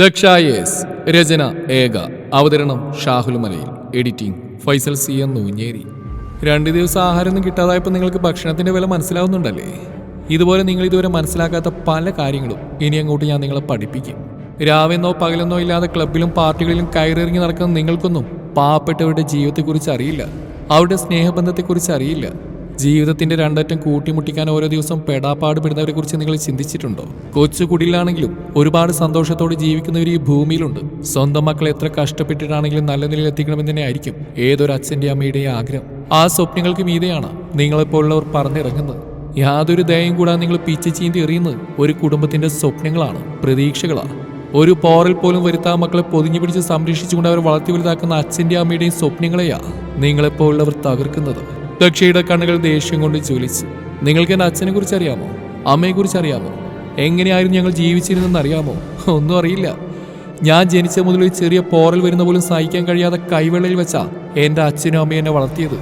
ദക്ഷായേസ് രചന ഏക. അവതരണം Shahul Malayil editing Faisal C M Noonjeri. രണ്ട് ദിവസം ആഹാരമൊന്നും കിട്ടാതായപ്പോൾ നിങ്ങൾക്ക് ഭക്ഷണത്തിന്റെ വില മനസ്സിലാവുന്നുണ്ടല്ലേ? ഇതുപോലെ നിങ്ങൾ ഇതുവരെ മനസ്സിലാക്കാത്ത പല കാര്യങ്ങളും ഇനി അങ്ങോട്ട് ഞാൻ നിങ്ങളെ പഠിപ്പിക്കും. രാവെന്നോ പകലെന്നോ ഇല്ലാതെ ക്ലബിലും പാർട്ടികളിലും കയറിയിറങ്ങി നടക്കുന്ന നിങ്ങൾക്കൊന്നും പാവപ്പെട്ടവരുടെ ജീവിതത്തെക്കുറിച്ച് അറിയില്ല. അവരുടെ സ്നേഹബന്ധത്തെക്കുറിച്ച് അറിയില്ല. ജീവിതത്തിന്റെ രണ്ടറ്റം കൂട്ടിമുട്ടിക്കാൻ ഓരോ ദിവസം പെടാപ്പാട് പെടുന്നവരെ കുറിച്ച് നിങ്ങൾ ചിന്തിച്ചിട്ടുണ്ടോ? കൊച്ചു കുടിലാണെങ്കിലും ഒരുപാട് സന്തോഷത്തോടെ ജീവിക്കുന്നവർ ഈ ഭൂമിയിലുണ്ട്. സ്വന്തം മക്കളെ എത്ര കഷ്ടപ്പെട്ടിട്ടാണെങ്കിലും നല്ല നിലയിൽ എത്തിക്കണമെന്ന് തന്നെ ആയിരിക്കും ഏതൊരു അച്ഛന്റെ അമ്മയുടെയും ആഗ്രഹം. ആ സ്വപ്നങ്ങൾക്ക് മീതെയാണ് നിങ്ങളെപ്പോലുള്ളവർ പറഞ്ഞിറങ്ങുന്നത്. യാതൊരു ദയയും കൂടാതെ നിങ്ങൾ പിച്ച് ചീന്തി എറിയുന്നത് ഒരു കുടുംബത്തിന്റെ സ്വപ്നങ്ങളാണ് പ്രതീക്ഷകളാണ്. ഒരു പോറൽ പോലും വരുത്താ മക്കളെ പൊതിഞ്ഞു പിടിച്ച് സംരക്ഷിച്ചുകൊണ്ട് അവർ വളർത്തി വലുതാക്കുന്ന അച്ഛന്റെ അമ്മയുടെയും സ്വപ്നങ്ങളെയാണ് നിങ്ങളെപ്പോലുള്ളവർ തകർക്കുന്നത്. ദക്ഷയുടെ കണ്ണുകൾ ദേഷ്യം കൊണ്ട് ജ്വലിച്ചു. നിങ്ങൾക്ക് എന്റെ അച്ഛനെ കുറിച്ച് അറിയാമോ? അമ്മയെ കുറിച്ച് അറിയാമോ? എങ്ങനെയായിരുന്നു ഞങ്ങൾ ജീവിച്ചിരുന്നെന്ന് അറിയാമോ? ഒന്നും അറിയില്ല. ഞാൻ ജനിച്ച മുതൽ ഒരു ചെറിയ പോറൽ വരുന്ന പോലും സഹിക്കാൻ കഴിയാതെ കൈവെള്ളയിൽ വെച്ചാ എന്റെ അച്ഛനും അമ്മയും എന്നെ വളർത്തിയത്.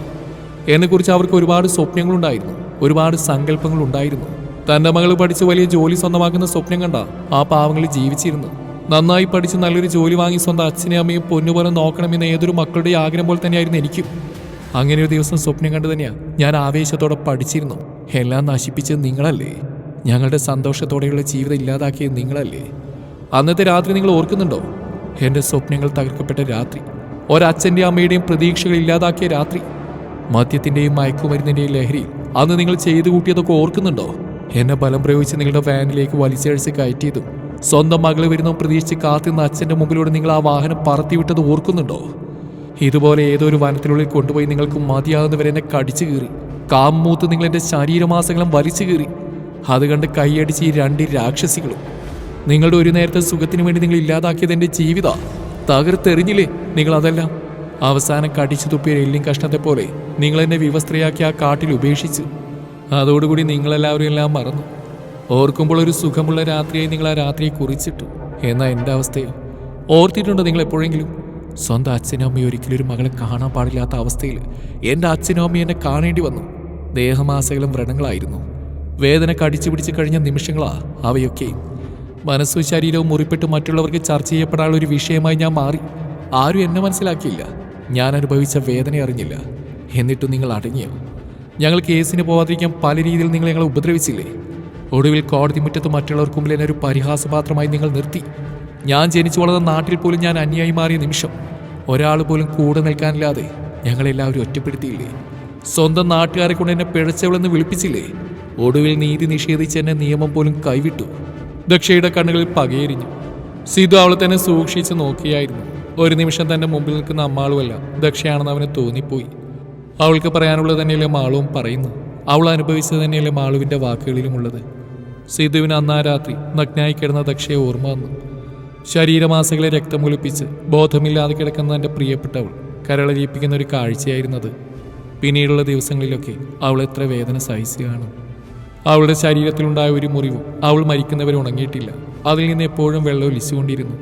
എന്നെക്കുറിച്ച് അവർക്ക് ഒരുപാട് സ്വപ്നങ്ങളുണ്ടായിരുന്നു. ഒരുപാട് സങ്കല്പങ്ങൾ ഉണ്ടായിരുന്നു തന്റെ മകൾ പഠിച്ച് വലിയ ജോലി സ്വന്തമാക്കുന്ന സ്വപ്നം കണ്ട ആ പാവങ്ങൾ ജീവിച്ചിരുന്നു നന്നായി പഠിച്ച് നല്ലൊരു ജോലി വാങ്ങി സ്വന്തം അച്ഛനെയും അമ്മയും പൊന്നുപോലെ നോക്കണമെന്ന് ഏതൊരു മക്കളുടെയും ആഗ്രഹം പോലെ തന്നെയായിരുന്നു എനിക്കും. അങ്ങനെ ഒരു ദിവസം സ്വപ്നം കണ്ടു തന്നെയാ. ഞാൻ ആവേശത്തോടെ പഠിച്ചിരുന്നു. എല്ലാം നശിപ്പിച്ചത് നിങ്ങളല്ലേ? ഞങ്ങളുടെ സന്തോഷത്തോടെയുള്ള ജീവിതം ഇല്ലാതാക്കിയത് നിങ്ങളല്ലേ? അന്നത്തെ രാത്രി നിങ്ങൾ ഓർക്കുന്നുണ്ടോ? എന്റെ സ്വപ്നങ്ങൾ തകർക്കപ്പെട്ട രാത്രി. ഒരച്ഛന്റെ അമ്മയുടെയും പ്രതീക്ഷകൾ ഇല്ലാതാക്കിയ രാത്രി. മദ്യത്തിന്റെയും മയക്കുമരുന്നിന്റെയും ലഹരി. അന്ന് നിങ്ങൾ ചെയ്തു കൂട്ടിയതൊക്കെ ഓർക്കുന്നുണ്ടോ? എന്നെ ബലം പ്രയോഗിച്ച് നിങ്ങളുടെ വാനിലേക്ക് വലിച്ചഴിച്ച് കയറ്റിയതും. സ്വന്തം മകൾ വരുന്ന പ്രതീക്ഷിച്ച് കാത്തിരുന്ന അച്ഛന്റെ മുമ്പിലൂടെ നിങ്ങൾ ആ വാഹനം പറത്തിവിട്ടത് ഓർക്കുന്നുണ്ടോ? ഇതുപോലെ ഏതൊരു വനത്തിനുള്ളിൽ കൊണ്ടുപോയി നിങ്ങൾക്ക് മതിയാകുന്നവരെ എന്നെ കടിച്ചു കീറി. കാമ്മൂത്ത് നിങ്ങൾ എന്റെ ശരീരമാസങ്ങളും വലിച്ചു കീറി. അത് കണ്ട് കൈയടിച്ച് ഈ രണ്ട് രാക്ഷസികളും. നിങ്ങളുടെ ഒരു നേരത്തെ സുഖത്തിന് വേണ്ടി നിങ്ങൾ ഇല്ലാതാക്കിയത് എന്റെ ജീവിത. തകർത്തെറിഞ്ഞില്ലേ നിങ്ങൾ അതെല്ലാം? അവസാനം കടിച്ചു തുപ്പിയ എല്ലിൻ കഷ്ണത്തെ പോലെ നിങ്ങൾ എന്നെ വിവസ്ത്രയാക്കി ആ കാട്ടിൽ ഉപേക്ഷിച്ചു. അതോടുകൂടി നിങ്ങളെല്ലാവരും എല്ലാം മറന്നു. ഓർക്കുമ്പോൾ ഒരു സുഖമുള്ള രാത്രിയായി നിങ്ങൾ ആ രാത്രിയെ കുറിച്ചിട്ടു. എന്നാ എന്റെ അവസ്ഥയോ? ഓർത്തിട്ടുണ്ടോ നിങ്ങൾ എപ്പോഴെങ്കിലും? സ്വന്തം അച്ഛനും അമ്മയും ഒരിക്കലും ഒരു മകളെ കാണാൻ പാടില്ലാത്ത അവസ്ഥയിൽ എന്റെ അച്ഛനും അമ്മയും എന്നെ കാണേണ്ടി വന്നു. ദേഹമാസകളും വ്രണങ്ങളായിരുന്നു. വേദന കടിച്ചു പിടിച്ച് കഴിഞ്ഞ നിമിഷങ്ങളാ അവയൊക്കെ. മനസ്സും ശരീരവും മുറിപ്പെട്ട് മറ്റുള്ളവർക്ക് ചർച്ച ചെയ്യപ്പെടാനുള്ള ഒരു വിഷയമായി ഞാൻ മാറി. ആരും എന്നെ മനസ്സിലാക്കിയില്ല. ഞാൻ അനുഭവിച്ച വേദന അറിഞ്ഞില്ല. എന്നിട്ടും നിങ്ങൾ അടങ്ങിയോ? ഞങ്ങൾ കേസിന് പോവാതിരിക്കാൻ പല രീതിയിൽ നിങ്ങൾ ഞങ്ങളെ ഉപദ്രവിച്ചില്ലേ? ഒടുവിൽ കോടതി മുറ്റത്ത് മറ്റുള്ളവർക്ക് മുമ്പിൽ എന്നെ ഒരു പരിഹാസപാത്രമായി നിങ്ങൾ നിർത്തി. ഞാൻ ജനിച്ചു വളർന്ന നാട്ടിൽ പോലും ഞാൻ അന്യായി മാറിയ നിമിഷം ഒരാൾ പോലും കൂടെ നിൽക്കാനില്ലാതെ ഞങ്ങളെല്ലാവരും ഒറ്റപ്പെടുത്തിയില്ലേ? സ്വന്തം നാട്ടുകാരെ കൊണ്ട് എന്നെ പിഴച്ചവളെന്ന് വിളിപ്പിച്ചില്ലേ? ഒടുവിൽ നീതി നിഷേധിച്ച് എന്നെ നിയമം പോലും കൈവിട്ടു. ദക്ഷയുടെ കണ്ണുകളിൽ പകയെരിഞ്ഞു. സിധു അവളെ തന്നെ സൂക്ഷിച്ച് നോക്കിയായിരുന്നു. ഒരു നിമിഷം തന്റെ മുമ്പിൽ നിൽക്കുന്ന അമ്മാളുമല്ല ദക്ഷയാണെന്ന് അവന് തോന്നിപ്പോയി. അവൾക്ക് പറയാനുള്ളത് തന്നെയല്ലേ മാളുവും പറയുന്നു. അവൾ അനുഭവിച്ചത് തന്നെയല്ലേ മാളുവിന്റെ വാക്കുകളിലുമുള്ളത്. സിധുവിന് അന്നാ രാത്രി നഗ്നായി കിടന്ന ദക്ഷയെ ഓർമ്മ വന്നു. ശരീരമാസകളെ രക്തം ഒലിപ്പിച്ച് ബോധമില്ലാതെ കിടക്കുന്ന എന്റെ പ്രിയപ്പെട്ടവൾ കരളലിയിപ്പിക്കുന്ന ഒരു കാഴ്ചയായിരുന്നത്. പിന്നീടുള്ള ദിവസങ്ങളിലൊക്കെ അവൾ എത്ര വേദന സഹിച്ചു കാണും. അവളുടെ ശരീരത്തിലുണ്ടായ ഒരു മുറിവും അവൾ മരിക്കുന്നവരെ ഉണങ്ങിയിട്ടില്ല. അതിൽ നിന്ന് എപ്പോഴും വെള്ളം ഒലിച്ചുകൊണ്ടിരുന്നു.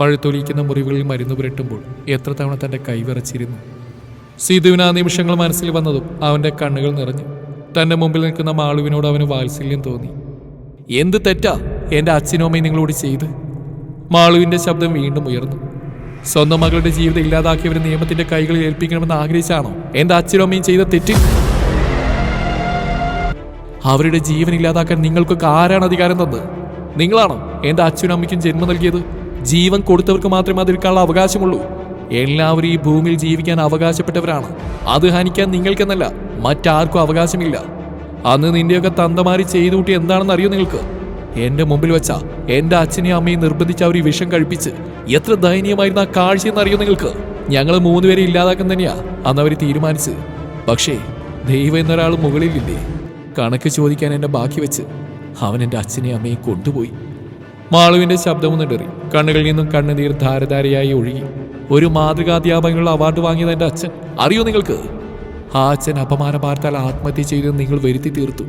പഴുത്തൊലിക്കുന്ന മുറിവുകളിൽ മരുന്ന് പുരട്ടുമ്പോൾ എത്ര തവണ തന്റെ കൈ വിറച്ചിരുന്നു. സിധുവിന് ആ നിമിഷങ്ങൾ മനസ്സിൽ വന്നതും അവന്റെ കണ്ണുകൾ നിറഞ്ഞു. തന്റെ മുമ്പിൽ നിൽക്കുന്ന മാളുവിനോട് അവന് വാത്സല്യം തോന്നി. എന്ത് തെറ്റാ? എന്റെ അച്ഛനും അമ്മയും നിങ്ങളോട് ചെയ്ത് മാളുവിന്റെ ശബ്ദം വീണ്ടും ഉയർന്നു. സ്വന്തം മകളുടെ ജീവിതം ഇല്ലാതാക്കിയവരെ നിയമത്തിന്റെ കൈകളിൽ ഏൽപ്പിക്കണമെന്ന് ആഗ്രഹിച്ചാണോ? എന്താ അച്ഛനും അമ്മയും ചെയ്ത തെറ്റ്? അവരുടെ ജീവൻ ഇല്ലാതാക്കാൻ നിങ്ങൾക്കൊക്കെ ആരാണ് അധികാരം തന്നത്? നിങ്ങളാണോ? എന്റെ അച്ഛനും അമ്മയ്ക്കും ജന്മം നൽകിയത്? ജീവൻ കൊടുത്തവർക്ക് മാത്രമേ അതിൽക്കാനുള്ള അവകാശമുള്ളൂ. എല്ലാവരും ഈ ഭൂമിയിൽ ജീവിക്കാൻ അവകാശപ്പെട്ടവരാണ്. അത് ഹനിക്കാൻ നിങ്ങൾക്കെന്നല്ല മറ്റാർക്കും അവകാശമില്ല. അന്ന് നിന്റെയൊക്കെ തന്തമാരി ചെയ്തു കൂട്ടി എന്താണെന്ന് അറിയോ നിങ്ങൾക്ക്? എന്റെ മുമ്പിൽ വെച്ച എന്റെ അച്ഛനെയും അമ്മയും നിർബന്ധിച്ച് അവർ ഈ വിഷം കഴിപ്പിച്ച് എത്ര ദയനീയമായിരുന്നു ആ കാഴ്ചയെന്ന് അറിയോ നിങ്ങൾക്ക്? ഞങ്ങൾ മൂന്നുപേരെ ഇല്ലാതാക്കാൻ തന്നെയാ അന്ന് അവർ തീരുമാനിച്ച്. പക്ഷേ ദൈവം എന്നൊരാൾ മുകളിലില്ലേ? കണക്ക് ചോദിക്കാൻ എന്നെ ബാക്കി വെച്ച് അവൻ എന്റെ അച്ഛനെയും അമ്മയും കൊണ്ടുപോയി. മാളുവിന്റെ ശബ്ദമൊന്നിടറി കണ്ണുകളിൽ നിന്നും കണ്ണുനീർ ധാരധാരയായി ഒഴുകി. ഒരു മാതൃകാധ്യാപകനുള്ള അവാർഡ് വാങ്ങിയത് എന്റെ അച്ഛൻ. അറിയോ നിങ്ങൾക്ക്? ആ അച്ഛൻ അപമാന പാർത്താൽ ആത്മഹത്യ ചെയ്തെന്ന് നിങ്ങൾ വരുത്തി തീർത്തു.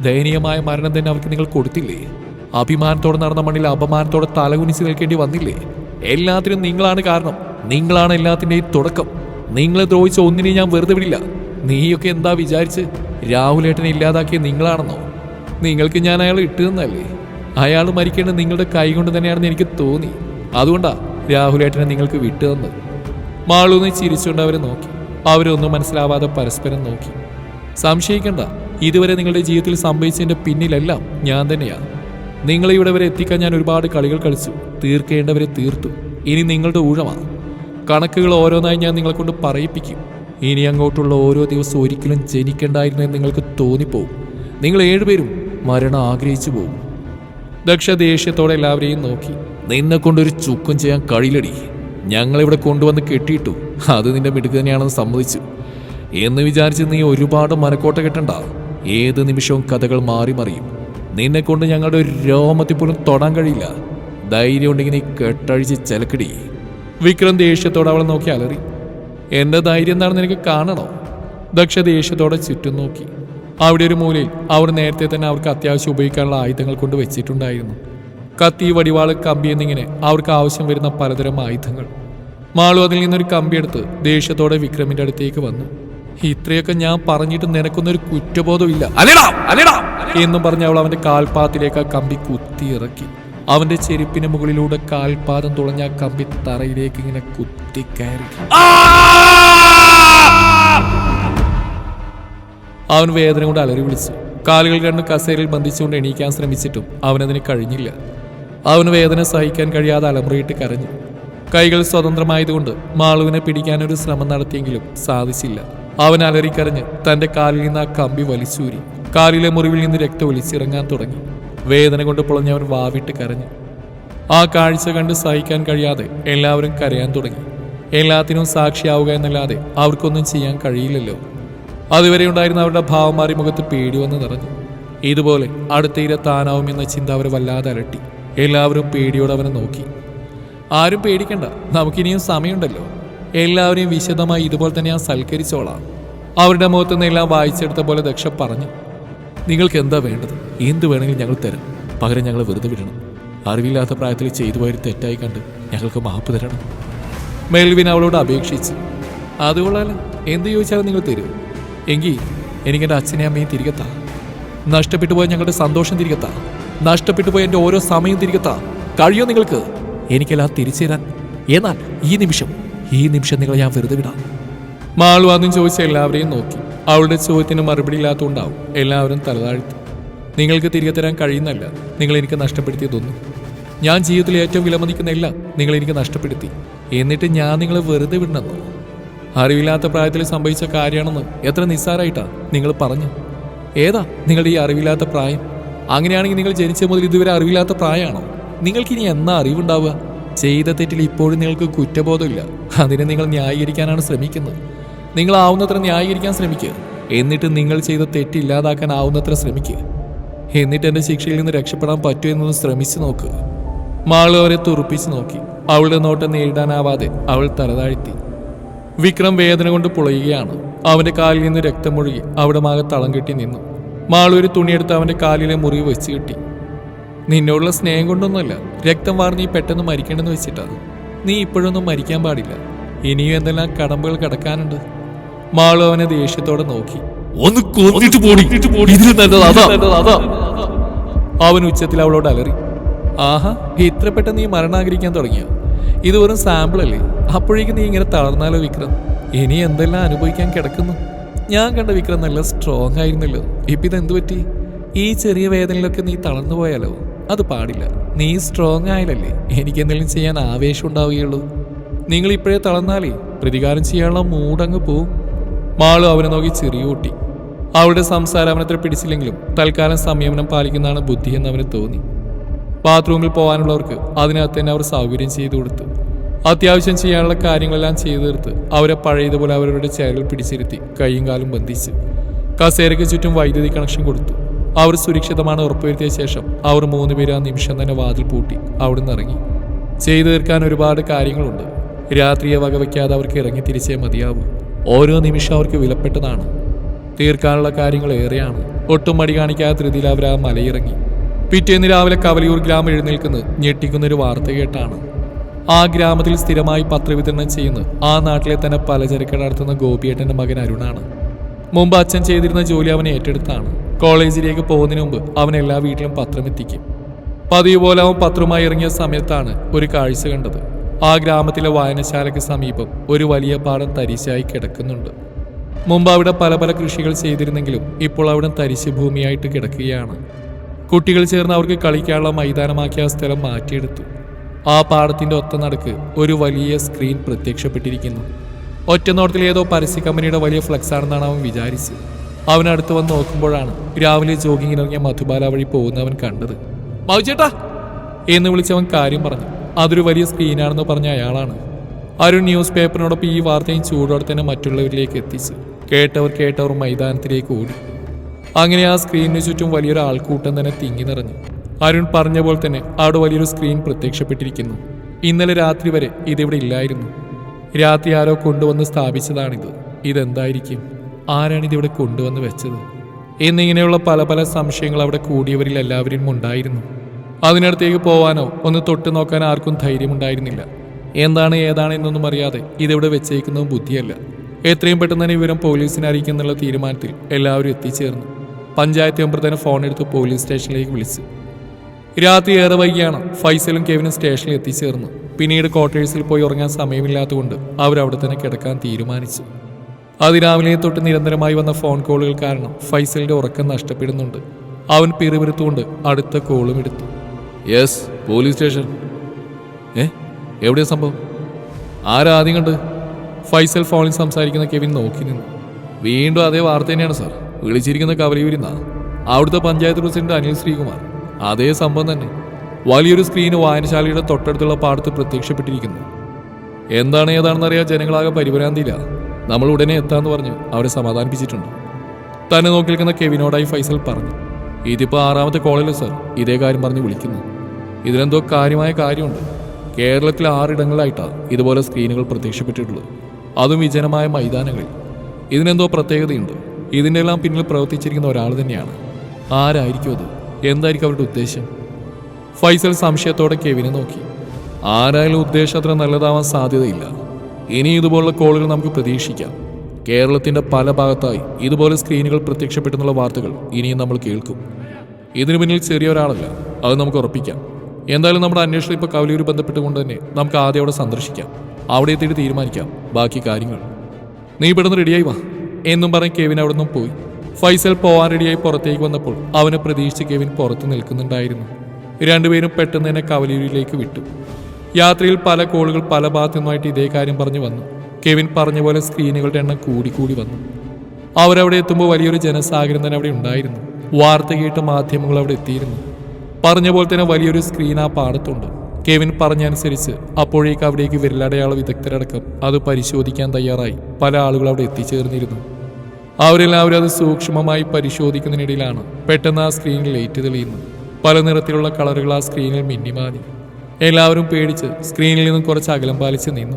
ദയനീയമായ മരണം തന്നെ അവർക്ക് നിങ്ങൾ കൊടുത്തില്ലേ? അഭിമാനത്തോടെ നടന്ന മണ്ണിൽ അപമാനത്തോടെ തലകുനിച്ച് നിൽക്കേണ്ടി വന്നില്ലേ? എല്ലാത്തിനും നിങ്ങളാണ് കാരണം. നിങ്ങളാണ് എല്ലാത്തിന്റെയും തുടക്കം. നിങ്ങളെ ദ്രോഹിച്ച ഒന്നിനെയും ഞാൻ വെറുതെ വിടില്ല. നീയൊക്കെ എന്താ വിചാരിച്ച്? രാഹുലേട്ടനെ ഇല്ലാതാക്കിയ നിങ്ങളാണെന്നോ? നിങ്ങൾക്ക് ഞാൻ അയാൾ ഇട്ടുതന്നല്ലേ അയാൾ മരിക്കേണ്ടത് നിങ്ങളുടെ കൈ കൊണ്ട് തന്നെയാണെന്ന് എനിക്ക് തോന്നി. അതുകൊണ്ടാ രാഹുലേട്ടനെ നിങ്ങൾക്ക് വിട്ടു തന്നത്. മാളൂന്ന് ചിരിച്ചുകൊണ്ട് അവരെ നോക്കി. അവരൊന്നും മനസ്സിലാവാതെ പരസ്പരം നോക്കി. സംശയിക്കണ്ട. ഇതുവരെ നിങ്ങളുടെ ജീവിതത്തിൽ സംഭവിച്ചതിന്റെ പിന്നിലെല്ലാം ഞാൻ തന്നെയാണ് നിങ്ങളെ ഇവിടെ വരെ എത്തിക്കാൻ ഞാൻ ഒരുപാട് കളികൾ കളിച്ചു. തീർക്കേണ്ടവരെ തീർത്തു. ഇനി നിങ്ങളുടെ ഊഴമാണ് കണക്കുകൾ ഓരോന്നായി ഞാൻ നിങ്ങളെ കൊണ്ട് പറയിപ്പിക്കും. ഇനി അങ്ങോട്ടുള്ള ഓരോ ദിവസവും ഒരിക്കലും ജനിക്കേണ്ടായിരുന്നെന്ന് നിങ്ങൾക്ക് തോന്നിപ്പോവും. നിങ്ങൾ ഏഴുപേരും മരണം ആഗ്രഹിച്ചു പോകും ദക്ഷ ദേഷ്യത്തോടെ എല്ലാവരെയും നോക്കി. നിന്നെ കൊണ്ടൊരു ചുക്കും ചെയ്യാൻ കഴിയില്ലടി. ഞങ്ങളിവിടെ കൊണ്ടുവന്ന് കെട്ടിയിട്ടു? അത് നിന്റെ മിടുക്ക് തന്നെയാണെന്ന് സമ്മതിച്ചു. എന്ന് വിചാരിച്ച് നീ ഒരുപാട് മനക്കോട്ട കെട്ടണ്ട. ഏത് നിമിഷവും കഥകൾ മാറി മറിയും. നിന്നെ കൊണ്ട് ഞങ്ങളുടെ ഒരു രോമത്തിൽ പോലും തൊടാൻ കഴിയില്ല. ധൈര്യം ഉണ്ടെങ്കിൽ നീ കെട്ടഴിച്ച് ചിലക്കടി. വിക്രം ദേഷ്യത്തോടെ അവളെ നോക്കി അലറി. എന്റെ ധൈര്യം എന്താണെന്ന് എനിക്ക് കാണണോ? ദക്ഷ ദേഷ്യത്തോടെ ചുറ്റും നോക്കി. അവിടെ ഒരു മൂലയിൽ അവർ നേരത്തെ തന്നെ അവർക്ക് അത്യാവശ്യം ഉപയോഗിക്കാനുള്ള ആയുധങ്ങൾ കൊണ്ട് വെച്ചിട്ടുണ്ടായിരുന്നു. കത്തി വടിവാൾ കമ്പി എന്നിങ്ങനെ അവർക്ക് ആവശ്യം വരുന്ന പലതരം ആയുധങ്ങൾ. മാളു അതിൽ നിന്നൊരു കമ്പിയെടുത്ത് ദേഷ്യത്തോടെ വിക്രമിന്റെ അടുത്തേക്ക് വന്നു. ഇത്രയൊക്കെ ഞാൻ പറഞ്ഞിട്ട് നിനക്കൊന്നൊരു കുറ്റബോധമില്ല. എന്നും പറഞ്ഞ് അവൾ അവന്റെ കാൽപാദത്തിലേക്ക് ആ കമ്പി കുത്തിയിറക്കി. അവന്റെ ചെരുപ്പിന് മുകളിലൂടെ കാൽപാദം തുളഞ്ഞ ആ കമ്പി തറയിലേക്ക് ഇങ്ങനെ കുത്തി കയറി. അവൻ വേദന കൊണ്ട് അലറി വിളിച്ചു. കാലുകൾ രണ്ടും കസേരയിൽ ബന്ധിച്ചുകൊണ്ട് എണീക്കാൻ ശ്രമിച്ചിട്ടും അവനതിന് കഴിഞ്ഞില്ല. അവന് വേദന സഹിക്കാൻ കഴിയാതെ അലമുറയിട്ട് കരഞ്ഞു. കൈകൾ സ്വതന്ത്രമായതുകൊണ്ട് മാളുവിനെ പിടിക്കാനൊരു ശ്രമം നടത്തിയെങ്കിലും സാധിച്ചില്ല. അവൻ അലറിക്കരഞ്ഞ് തന്റെ കാലിൽ നിന്ന് ആ കമ്പി വലിച്ചൂരി. കാലിലെ മുറിവിൽ നിന്ന് രക്തം ഒലിച്ചിറങ്ങാൻ തുടങ്ങി. വേദന കൊണ്ട് പൊളഞ്ഞവൻ വാവിട്ട് കരഞ്ഞു. ആ കാഴ്ച കണ്ട് സഹിക്കാൻ കഴിയാതെ എല്ലാവരും കരയാൻ തുടങ്ങി. എല്ലാത്തിനും സാക്ഷിയാവുക എന്നല്ലാതെ അവർക്കൊന്നും ചെയ്യാൻ കഴിയില്ലല്ലോ. അതുവരെ ഉണ്ടായിരുന്ന അവരുടെ ഭാവം മാറി മുഖത്ത് പേടി വന്ന് നിറഞ്ഞു. ഇതുപോലെ അടുത്തയിരെ താനാവും എന്ന ചിന്ത അവരെ വല്ലാതെ അലട്ടി. എല്ലാവരും പേടിയോടെ അവനെ നോക്കി. ആരും പേടിക്കണ്ട. നമുക്കിനിയും സമയമുണ്ടല്ലോ. എല്ലാവരെയും വിശദമായി ഇതുപോലെ തന്നെ ഞാൻ സൽക്കരിച്ചോളാം. അവരുടെ മുഖത്തു നിന്ന് എല്ലാം വായിച്ചെടുത്ത പോലെ ദക്ഷ പറഞ്ഞു നിങ്ങൾക്ക് എന്താ വേണ്ടത്? എന്ത് വേണമെങ്കിലും ഞങ്ങൾ തരാം. പകരം ഞങ്ങൾ വെറുതെ വിടണം. അറിവില്ലാത്ത പ്രായത്തിൽ ചെയ്തു പോയൊരു തെറ്റായി കണ്ട് ഞങ്ങൾക്ക് മാപ്പ് തരണം. മെൽവിൻ അവളോട് അപേക്ഷിച്ചു അതുകൊള്ളാലോ എന്ത് ചോദിച്ചാലും നിങ്ങൾ തരും. എങ്കിൽ എനിക്ക് എന്റെ അച്ഛനെയും അമ്മയും തിരികെ നഷ്ടപ്പെട്ടു പോയ ഞങ്ങളുടെ സന്തോഷം തിരികെ നഷ്ടപ്പെട്ടു പോയ എന്റെ ഓരോ സമയം തിരികെ കഴിയോ നിങ്ങൾക്ക്? എനിക്കെല്ലാം തിരിച്ചു തരാൻ. എന്നാൽ ഈ നിമിഷം ഈ നിമിഷം നിങ്ങളെ ഞാൻ വെറുതെ വിടാം. ആദ്യം ചോദിച്ച എല്ലാവരെയും നോക്കി. അവളുടെ ചോദ്യത്തിന് മറുപടി ഇല്ലാത്തതുകൊണ്ടാവും എല്ലാവരും തലതാഴ്ത്തി. നിങ്ങൾക്ക് തിരികെ തരാൻ കഴിയുന്നല്ല നിങ്ങൾ എനിക്ക് നഷ്ടപ്പെടുത്തിയതൊന്നും. ഞാൻ ജീവിതത്തിൽ ഏറ്റവും വിലമതിക്കുന്ന എല്ലാം നിങ്ങൾ എനിക്ക് നഷ്ടപ്പെടുത്തി. എന്നിട്ട് ഞാൻ നിങ്ങളെ വെറുതെ വിടണമെന്നോ അറിവില്ലാത്ത പ്രായത്തിൽ സംഭവിച്ച കാര്യമാണെന്ന് എത്ര നിസ്സാരായിട്ടാ നിങ്ങൾ പറഞ്ഞു. ഏതാ നിങ്ങളുടെ ഈ അറിവില്ലാത്ത പ്രായം? അങ്ങനെയാണെങ്കിൽ നിങ്ങൾ ജനിച്ച മുതൽ ഇതുവരെ അറിവില്ലാത്ത പ്രായമാണോ? നിങ്ങൾക്കിനി എന്നാ അറിവുണ്ടാവുക? ചെയ്ത തെറ്റിൽ ഇപ്പോഴും നിങ്ങൾക്ക് കുറ്റബോധമില്ല. അതിനെ നിങ്ങൾ ന്യായീകരിക്കാനാണ് ശ്രമിക്കുന്നത്. നിങ്ങളാവുന്നത്ര ന്യായീകരിക്കാൻ ശ്രമിക്കുക. എന്നിട്ട് നിങ്ങൾ ചെയ്ത തെറ്റ് ഇല്ലാതാക്കാൻ ആവുന്നത്ര ശ്രമിക്കുക. എന്നിട്ട് എന്റെ ശിക്ഷയിൽ നിന്ന് രക്ഷപ്പെടാൻ പറ്റൂ എന്നൊന്ന് ശ്രമിച്ചു നോക്കുക മാൾ അവരെ തുറപ്പിച്ചു നോക്കി. അവളുടെ നോട്ടം നേരിടാനാവാതെ അവൾ തലതാഴ്ത്തി. വിക്രം വേദന കൊണ്ട് പുളയുകയാണ്. അവന്റെ കാലിൽ നിന്ന് രക്തമൊഴുകി അവിടെ മാകെ തളം കെട്ടി നിന്നു. മാളൂര് തുണിയെടുത്ത് അവന്റെ കാലിലെ മുറിവ് വെച്ച് കെട്ടി. നിന്നോടുള്ള സ്നേഹം കൊണ്ടൊന്നുമല്ല. രക്തം വാർന്ന് നീ പെട്ടെന്ന് മരിക്കണമെന്ന് വെച്ചിട്ടാണ് നീ ഇപ്പോഴൊന്നും മരിക്കാൻ പാടില്ല. ഇനിയും എന്തെല്ലാം കടമ്പകൾ കിടക്കാനുണ്ട്? മാളു അവനെ ദേഷ്യത്തോടെ നോക്കി. ഒന്ന് കൊന്നിട്ട് പോടി. അവൻ ഉച്ചത്തിൽ അവളോട് അലറി. ആഹാ ഇത്ര പെട്ടെന്ന് നീ മരണാഗ്രഹിക്കാൻ തുടങ്ങിയോ? ഇത് വെറും സാമ്പിൾ അല്ലേ? അപ്പോഴേക്കും നീ ഇങ്ങനെ തളർന്നാലോ വിക്രം? ഇനി എന്തെല്ലാം അനുഭവിക്കാൻ കിടക്കുന്നു? ഞാൻ കണ്ട വിക്രം നല്ല സ്ട്രോങ് ആയിരുന്നല്ലോ. ഇപ്പൊ ഇതെന്ത് പറ്റി? ഈ ചെറിയ വേദനയിലൊക്കെ നീ തളർന്നു പോയാലോ? അത് പാടില്ല. നീ സ്ട്രോങ് ആയാലല്ലേ എനിക്ക് എന്തെങ്കിലും ചെയ്യാൻ ആവേശം ഉണ്ടാവുകയുള്ളൂ. നിങ്ങൾ ഇപ്പോഴേ തളർന്നാലേ പ്രതികാരം ചെയ്യാനുള്ള മൂടങ്ങ് പോവും. മാളു അവനെ നോക്കി ചെറിയൂട്ടി അവളുടെ സംസാരം അവനത്ര പിടിച്ചില്ലെങ്കിലും തൽക്കാലം സംയമനം പാലിക്കുന്നതാണ് ബുദ്ധി എന്ന് അവന് തോന്നി. ബാത്റൂമിൽ പോകാനുള്ളവർക്ക് അതിനകത്ത് തന്നെ അവർ സൗകര്യം ചെയ്തു കൊടുത്തു. അത്യാവശ്യം ചെയ്യാനുള്ള കാര്യങ്ങളെല്ലാം ചെയ്തു തീർത്ത് അവരെ പഴയതുപോലെ അവരുടെ ചേരൽ പിടിച്ചിരുത്തി കൈയും കാലും ബന്ധിച്ച്. കസേരയ്ക്ക് ചുറ്റും വൈദ്യുതി കണക്ഷൻ കൊടുത്തു. അവർ സുരക്ഷിതമാണ് ഉറപ്പുവരുത്തിയ ശേഷം അവർ മൂന്നുപേര് ആ നിമിഷം തന്നെ വാതിൽ പൂട്ടി അവിടുന്ന് ഇറങ്ങി. ചെയ്തു തീർക്കാൻ ഒരുപാട് കാര്യങ്ങളുണ്ട്. രാത്രിയെ വകവയ്ക്കാതെ അവർക്ക് ഇറങ്ങി തിരിച്ചേ മതിയാവൂ. ഓരോ നിമിഷം അവർക്ക് വിലപ്പെട്ടതാണ്. തീർക്കാനുള്ള കാര്യങ്ങൾ ഏറെയാണ്. ഒട്ടും മടി കാണിക്കാത്ത ധൃതിയിൽ അവർ ആ മലയിറങ്ങി. പിറ്റേന്ന് രാവിലെ കവലിയൂർ ഗ്രാമം എഴുന്നേൽക്കുന്നത് ഞെട്ടിക്കുന്ന ഒരു വാർത്ത കേട്ടാണ്. ആ ഗ്രാമത്തിൽ സ്ഥിരമായി പത്രവിതരണം ചെയ്യുന്ന ആ നാട്ടിലെ തന്നെ പലചരക്ക് നടത്തുന്ന ഗോപിയേട്ടന്റെ മകൻ അരുണാണ്. മുമ്പ് അച്ഛൻ ചെയ്തിരുന്ന ജോലി അവൻ ഏറ്റെടുത്താണ്. കോളേജിലേക്ക് പോകുന്നതിന് മുമ്പ് അവൻ എല്ലാ വീട്ടിലും പത്രം എത്തിക്കും. പതിവ് പോലെ അവൻ പത്രമായി ഇറങ്ങിയ സമയത്താണ് ഒരു കാഴ്ച കണ്ടത്. ആ ഗ്രാമത്തിലെ വായനശാലയ്ക്ക് സമീപം ഒരു വലിയ പാടം തരിശായി കിടക്കുന്നുണ്ട്. മുമ്പ് അവിടെ പല പല കൃഷികൾ ചെയ്തിരുന്നെങ്കിലും ഇപ്പോൾ അവിടെ തരിശ് ഭൂമിയായിട്ട് കിടക്കുകയാണ്. കുട്ടികൾ ചേർന്ന് അവർക്ക് കളിക്കാനുള്ള മൈതാനമാക്കിയ ആ സ്ഥലം മാറ്റിയെടുത്തു. ആ പാടത്തിന്റെ ഒത്ത നടുക്ക് ഒരു വലിയ സ്ക്രീൻ പ്രത്യക്ഷപ്പെട്ടിരിക്കുന്നു. ഒറ്റ നോട്ടത്തിൽ ഏതോ പരസ്യ കമ്പനിയുടെ വലിയ ഫ്ലക്സ് ആണെന്നാണ് അവൻ വിചാരിച്ചത്. അവൻ അടുത്ത് വന്ന് നോക്കുമ്പോഴാണ് രാവിലെ ജോഗിങ്ങിന് ഇറങ്ങിയ മധുബാല വഴി പോകുന്നവൻ കണ്ടത്. മൗചേട്ടാ എന്ന് വിളിച്ചവൻ കാര്യം പറഞ്ഞു. അതൊരു വലിയ സ്ക്രീനാണെന്ന് പറഞ്ഞ അയാളാണ്. അരുൺ ന്യൂസ് പേപ്പറിനോടൊപ്പം ഈ വാർത്തയും ചൂടോടെ തന്നെ മറ്റുള്ളവരിലേക്ക് എത്തിച്ചു കേട്ടവർ കേട്ടവർ മൈതാനത്തിലേക്ക് ഓടി. അങ്ങനെ ആ സ്ക്രീനിന് ചുറ്റും വലിയൊരു ആൾക്കൂട്ടം തന്നെ തിങ്ങി നിറഞ്ഞു. അരുൺ പറഞ്ഞ പോലെ തന്നെ അവിടെ വലിയൊരു സ്ക്രീൻ പ്രത്യക്ഷപ്പെട്ടിരിക്കുന്നു. ഇന്നലെ രാത്രി വരെ ഇതിവിടെ ഇല്ലായിരുന്നു. രാത്രി ആരോ കൊണ്ടുവന്ന് സ്ഥാപിച്ചതാണിത്. ഇതെന്തായിരിക്കും? ആരാണ് ഇതിവിടെ കൊണ്ടുവന്ന് വെച്ചത്? എന്നിങ്ങനെയുള്ള പല പല സംശയങ്ങൾ അവിടെ കൂടിയവരിൽ എല്ലാവരും ഉണ്ടായിരുന്നു. അതിനടുത്തേക്ക് പോവാനോ ഒന്ന് തൊട്ട് നോക്കാൻ ആർക്കും ധൈര്യമുണ്ടായിരുന്നില്ല. എന്താണ് ഏതാണ് എന്നൊന്നും അറിയാതെ ഇതിവിടെ വെച്ചേക്കുന്നതും ബുദ്ധിയല്ല. എത്രയും പെട്ടെന്ന് തന്നെ വിവരം പോലീസിനെ അറിയിക്കുന്നുള്ള തീരുമാനത്തിൽ എല്ലാവരും എത്തിച്ചേർന്നു. പഞ്ചായത്ത് മെമ്പർ തന്നെ ഫോൺ എടുത്ത് പോലീസ് സ്റ്റേഷനിലേക്ക് വിളിച്ചു. രാത്രി ഏറെ വൈകിയാണ് ഫൈസലും കെവിനും സ്റ്റേഷനിൽ എത്തിച്ചേർന്നു. പിന്നീട് ക്വാർട്ടേഴ്സിൽ പോയി ഉറങ്ങാൻ സമയമില്ലാത്തതുകൊണ്ട് അവരവിടെ തന്നെ കിടക്കാൻ തീരുമാനിച്ചു. അതിരാവിലെ തൊട്ട് നിരന്തരമായി വന്ന ഫോൺ കോളുകൾ കാരണം ഫൈസലിന്റെ ഉറക്കം നഷ്ടപ്പെടുന്നുണ്ട്. അവൻ പിറുപിരുത്തുകൊണ്ട് അടുത്ത കോളും എടുത്തു. യെസ് പോലീസ് സ്റ്റേഷൻ ഏ എവിടെയാ സംഭവം? ആരാ ആദ്യം കണ്ട് ഫൈസൽ ഫോണിൽ സംസാരിക്കുന്ന കെവിൻ നോക്കി നിന്നു. വീണ്ടും അതേ വാർത്ത തന്നെയാണ് സാർ. വിളിച്ചിരിക്കുന്ന കവലയൂരിന്ന അവിടുത്തെ പഞ്ചായത്ത് പ്രസിഡന്റ് അനിൽ ശ്രീകുമാർ. അതേ സംഭവം തന്നെ. വലിയൊരു സ്ക്രീൻ വായനശാലയുടെ തൊട്ടടുത്തുള്ള പാടത്ത് പ്രത്യക്ഷപ്പെട്ടിരിക്കുന്നു. എന്താണ് ഏതാണെന്നറിയാൻ ജനങ്ങളാകെ പരിഭ്രാന്തിയില്ല. നമ്മൾ ഉടനെ എത്താന്ന് പറഞ്ഞ് അവരെ സമാധാനിപ്പിച്ചിട്ടുണ്ട്. തന്നെ നോക്കി നിൽക്കുന്ന കെവിനോടായി ഫൈസൽ പറഞ്ഞു ഇതിപ്പോൾ ആറാമത്തെ കോളേജിൽ സർ? ഇതേ കാര്യം പറഞ്ഞ് വിളിക്കുന്നു. ഇതിലെന്തോ കാര്യമായ കാര്യമുണ്ട്. കേരളത്തിലെ ആറിടങ്ങളിലായിട്ടാണ് ഇതുപോലെ സ്ക്രീനുകൾ പ്രത്യക്ഷപ്പെട്ടിട്ടുള്ളത്. അതും വിജനമായ മൈതാനങ്ങളിൽ. ഇതിനെന്തോ പ്രത്യേകതയുണ്ട്. ഇതിന്റെ എല്ലാം പിന്നിൽ പ്രവർത്തിച്ചിരിക്കുന്ന ഒരാൾ തന്നെയാണ്. ആരായിരിക്കും അത്? എന്തായിരിക്കും അവരുടെ ഉദ്ദേശം? ഫൈസൽ സംശയത്തോടെ കെവിനെ നോക്കി. ആരായാലും ഉദ്ദേശം അത്ര നല്ലതാവാൻ സാധ്യതയില്ല. ഇനി ഇതുപോലുള്ള കോളുകൾ നമുക്ക് പ്രതീക്ഷിക്കാം. കേരളത്തിന്റെ പല ഭാഗത്തായി ഇതുപോലെ സ്ക്രീനുകൾ പ്രത്യക്ഷപ്പെട്ടെന്നുള്ള വാർത്തകൾ ഇനിയും നമ്മൾ കേൾക്കും. ഇതിനു പിന്നിൽ ചെറിയ ഒരാളല്ല അത് നമുക്ക് ഉറപ്പിക്കാം. എന്തായാലും നമ്മുടെ അന്വേഷണം ഇപ്പോൾ കവലിയൂർ ബന്ധപ്പെട്ടുകൊണ്ട് തന്നെ നമുക്ക് ആദ്യം അവിടെ സന്ദർശിക്കാം. അവിടെ എത്തിയിട്ട് തീരുമാനിക്കാം ബാക്കി കാര്യങ്ങൾ. നീ ഇവിടുന്ന് റെഡിയായി വാ. എന്നും പറഞ്ഞ് കെവിൻ അവിടെ നിന്നും പോയി. ഫൈസൽ പോവാൻ റെഡിയായി പുറത്തേക്ക് വന്നപ്പോൾ അവനെ പ്രതീക്ഷിച്ച് കെവിൻ പുറത്ത് നിൽക്കുന്നുണ്ടായിരുന്നു. രണ്ടുപേരും പെട്ടെന്ന് തന്നെ കവലിയൂരിലേക്ക് വിട്ടു. യാത്രയിൽ പല കോളുകൾ പല ഭാഗത്തു നിന്നുമായിട്ട് ഇതേ കാര്യം പറഞ്ഞു വന്നു. കെവിൻ പറഞ്ഞ പോലെ സ്ക്രീനുകളുടെ എണ്ണം കൂടിക്കൂടി കൂടി വന്നു. അവരവിടെ എത്തുമ്പോൾ വലിയൊരു ജനസാഗരം തന്നെ അവിടെ ഉണ്ടായിരുന്നു. വാർത്ത കേട്ട് മാധ്യമങ്ങൾ അവിടെ എത്തിയിരുന്നു. പറഞ്ഞ പോലെ തന്നെ വലിയൊരു സ്ക്രീൻ ആ പാടത്തുണ്ട്. കെവിൻ പറഞ്ഞനുസരിച്ച് അപ്പോഴേക്ക് അവിടേക്ക് വിരലടയാള വിദഗ്ധരടക്കം അത് പരിശോധിക്കാൻ തയ്യാറായി. പല ആളുകൾ അവിടെ എത്തിച്ചേർന്നിരുന്നു. അവരെല്ലാവരും അത് സൂക്ഷ്മമായി പരിശോധിക്കുന്നതിനിടയിലാണ് പെട്ടെന്ന് ആ സ്ക്രീനിൽ ലൈറ്റ് തെളിയുന്നത്. പല നിറത്തിലുള്ള കളറുകൾ ആ സ്ക്രീനിൽ മിന്നിമാഞ്ഞു. എല്ലാവരും പേടിച്ച് സ്ക്രീനിൽ നിന്നും കുറച്ച് അകലം പാലിച്ച് നിന്നു.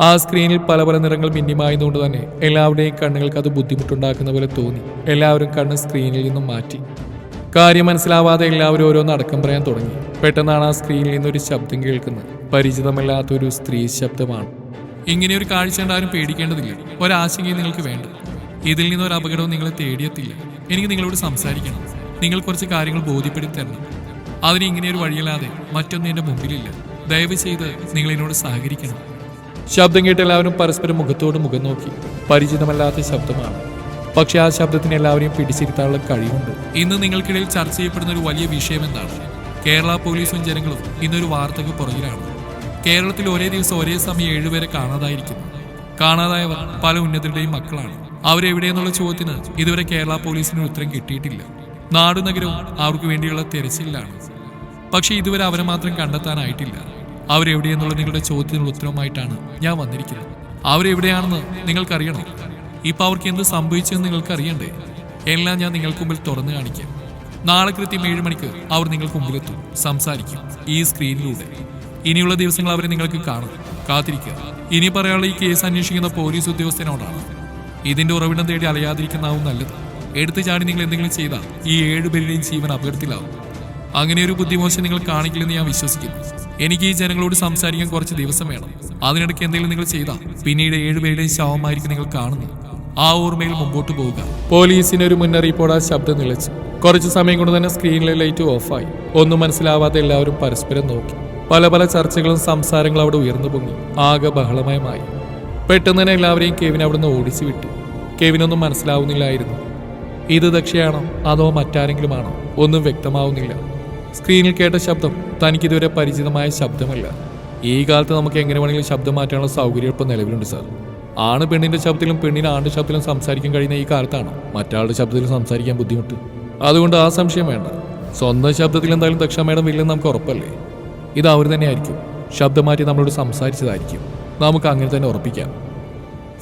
ആ സ്ക്രീനിൽ പല പല നിറങ്ങൾ മിന്നിമായതുകൊണ്ട് തന്നെ എല്ലാവരുടെയും കണ്ണുകൾക്ക് അത് ബുദ്ധിമുട്ടുണ്ടാക്കുന്ന പോലെ തോന്നി. എല്ലാവരും കണ്ണ് സ്ക്രീനിൽ നിന്നും മാറ്റി. കാര്യം മനസ്സിലാവാതെ എല്ലാവരും ഓരോന്ന് അടക്കം പറയാൻ തുടങ്ങി. പെട്ടെന്നാണ് ആ സ്ക്രീനിൽ നിന്നൊരു ശബ്ദം കേൾക്കുന്നത്. പരിചിതമല്ലാത്ത ഒരു സ്ത്രീ ശബ്ദമാണ്. ഇങ്ങനെ ഒരു കാഴ്ച ഉണ്ടാരും പേടിക്കേണ്ടതില്ല. ഒരാശങ്കയും നിങ്ങൾക്ക് വേണ്ട. ഇതിൽ നിന്നൊരു അപകടവും നിങ്ങളെ തേടിയെത്തില്ല. എനിക്ക് നിങ്ങളോട് സംസാരിക്കണം. നിങ്ങൾ കുറച്ച് കാര്യങ്ങൾ ബോധ്യപ്പെടുത്തി തരണം. അതിന് ഇങ്ങനെ ഒരു വഴിയല്ലാതെ മറ്റൊന്നും എന്റെ മുമ്പിലില്ല. ദയവ് ചെയ്ത് നിങ്ങൾ എന്നോട് സഹകരിക്കണം. ശബ്ദം കേട്ട് എല്ലാവരും പരസ്പരം മുഖത്തോട് മുഖം നോക്കി. പരിചിതമല്ലാത്ത ശബ്ദമാണ്. പക്ഷെ ആ ശബ്ദത്തിന് എല്ലാവരെയും പിടിച്ചിരുത്താനുള്ള കഴിവുണ്ട്. ഇന്ന് നിങ്ങൾക്കിടയിൽ ചർച്ച ചെയ്യപ്പെടുന്ന ഒരു വലിയ വിഷയം എന്താണ്? കേരള പോലീസും ജനങ്ങളും ഇന്നൊരു വാർത്തയ്ക്ക് പുറകിലാണ്. കേരളത്തിൽ ഒരേ ദിവസം ഒരേ സമയം ഏഴുപേരെ കാണാതായിരിക്കുന്നു. കാണാതായവർ പല ഉന്നതരുടെയും മക്കളാണ്. അവരെവിടെയെന്നുള്ള ചോദ്യത്തിന് ഇതുവരെ കേരള പോലീസിന് ഉത്തരം കിട്ടിയിട്ടില്ല. നാടും നഗരവും അവർക്ക് വേണ്ടിയുള്ള തെരച്ചിലാണ്. പക്ഷെ ഇതുവരെ അവരെ മാത്രം കണ്ടെത്താനായിട്ടില്ല. അവരെവിടെയെന്നുള്ള നിങ്ങളുടെ ചോദ്യത്തിനുള്ള ഉത്തരവുമായിട്ടാണ് ഞാൻ വന്നിരിക്കുന്നത്. അവരെവിടെയാണെന്ന് നിങ്ങൾക്കറിയണം? ഇപ്പൊ അവർക്ക് എന്ത് സംഭവിച്ചെന്ന് നിങ്ങൾക്ക് അറിയണ്ടേ എല്ലാം ഞാൻ നിങ്ങൾക്ക് മുമ്പിൽ തുറന്നു കാണിക്കാം. നാളെ കൃത്യം ഏഴ് മണിക്ക് അവർ നിങ്ങൾക്ക് മുമ്പിലെത്തും. സംസാരിക്കും ഈ സ്ക്രീനിലൂടെ. ഇനിയുള്ള ദിവസങ്ങൾ അവരെ നിങ്ങൾക്ക് കാണും. കാത്തിരിക്കുക. ഇനി പറയാനുള്ള ഈ കേസ് അന്വേഷിക്കുന്ന പോലീസ് ഉദ്യോഗസ്ഥനോടാണ്. ഇതിന്റെ ഉറവിടം തേടി അലയാതിരിക്കുന്നതാവും നല്ലത്. എടുത്തു ചാടി നിങ്ങൾ എന്തെങ്കിലും ചെയ്താൽ ഈ ഏഴുപേരുടെയും ജീവൻ അപകടത്തിലാവും. അങ്ങനെ ഒരു ബുദ്ധിമോശം നിങ്ങൾ കാണിക്കില്ലെന്ന് ഞാൻ വിശ്വസിക്കുന്നു. എനിക്ക് ഈ ജനങ്ങളോട് സംസാരിക്കാൻ കുറച്ച് ദിവസം വേണം. അതിനിടയ്ക്ക് എന്തെങ്കിലും നിങ്ങൾ ചെയ്താൽ പിന്നീട് ഏഴുപേരുടെയും ശവമായിരിക്കും നിങ്ങൾ കാണുന്നത്. ആ ഓർമ്മയിൽ മുമ്പോട്ട് പോവുക. പോലീസിന് ഒരു മുന്നറിയിപ്പോടെ ആ ശബ്ദം നിലച്ചു. കുറച്ചു സമയം കൊണ്ട് തന്നെ സ്ക്രീനിലെ ലൈറ്റ് ഓഫായി. ഒന്നും മനസ്സിലാവാതെ എല്ലാവരും പരസ്പരം നോക്കി. പല പല ചർച്ചകളും സംസാരങ്ങളും അവിടെ ഉയർന്നു പൊങ്ങി. ആകെ ബഹളമയമായി. പെട്ടെന്ന് തന്നെ എല്ലാവരെയും കെവിൻ അവിടുന്ന് ഓടിച്ചു വിട്ടു. കെവിനൊന്നും മനസ്സിലാവുന്നില്ലായിരുന്നു. ഇത് ദക്ഷയാണോ അതോ മറ്റാരെങ്കിലുമാണോ? ഒന്നും വ്യക്തമാവുന്നില്ല. സ്ക്രീനിൽ കേട്ട ശബ്ദം തനിക്കിതുവരെ പരിചിതമായ ശബ്ദമല്ല. ഈ കാലത്ത് നമുക്ക് എങ്ങനെ വേണമെങ്കിലും ശബ്ദം മാറ്റാനുള്ള സൗകര്യം ഇപ്പം നിലവിലുണ്ട് സാർ. ആണ് പെണ്ണിന്റെ ശബ്ദത്തിലും പെണ്ണിന് ആണ്ട് ശബ്ദത്തിലും സംസാരിക്കാൻ കഴിയുന്ന ഈ കാലത്താണ്? മറ്റാളുടെ ശബ്ദത്തിൽ സംസാരിക്കാൻ ബുദ്ധിമുട്ട്. അതുകൊണ്ട് ആ സംശയം വേണ്ട. സ്വന്തം ശബ്ദത്തിൽ എന്തായാലും ദക്ഷ മേഡം വില്ലെന്ന് നമുക്ക് ഉറപ്പല്ലേ? ഇത് അവർ തന്നെയായിരിക്കും. ശബ്ദം മാറ്റി നമ്മളോട് സംസാരിച്ചതായിരിക്കും. നമുക്ക് അങ്ങനെ തന്നെ ഉറപ്പിക്കാം.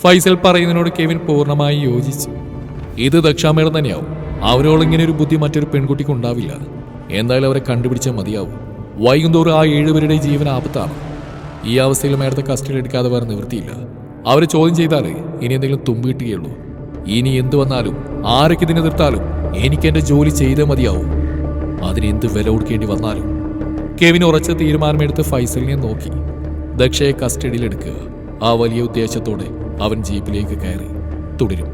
ഫൈസൽ പറയുന്നതിനോട് കെവിൻ പൂർണമായി യോജിച്ചു. ഇത് ദക്ഷാമേടം തന്നെയാവും. അവരോളിങ്ങനെ ഒരു ബുദ്ധി മറ്റൊരു പെൺകുട്ടിക്ക് ഉണ്ടാവില്ല. എന്തായാലും അവരെ കണ്ടുപിടിച്ചാൽ മതിയാവും. വൈകുന്തോറും ആ ഏഴുപേരുടെ ജീവൻ ആപത്താണ്. ഈ അവസ്ഥയിൽ മേഡത്തെ കസ്റ്റഡി എടുക്കാതെ വേറെ നിവൃത്തിയില്ല. അവരെ ചോദ്യം ചെയ്താൽ ഇനി എന്തെങ്കിലും തുമ്പ് കിട്ടുകയുള്ളൂ. ഇനി എന്തു വന്നാലും ആരൊക്കെ ഇതിനെ നിർത്താലും എനിക്ക് എന്റെ ജോലി ചെയ്തേ മതിയാവും. അതിന് എന്ത് വില കൊടുക്കേണ്ടി വന്നാലും. കെവിൻ ഉറച്ച തീരുമാനമെടുത്ത് ഫൈസലിനെ നോക്കി. ദക്ഷയെ കസ്റ്റഡിയിലെടുക്കുക. ആ വലിയ ഉദ്ദേശത്തോടെ അവൻ ജീപ്പിലേക്ക് കയറി. തുടരും.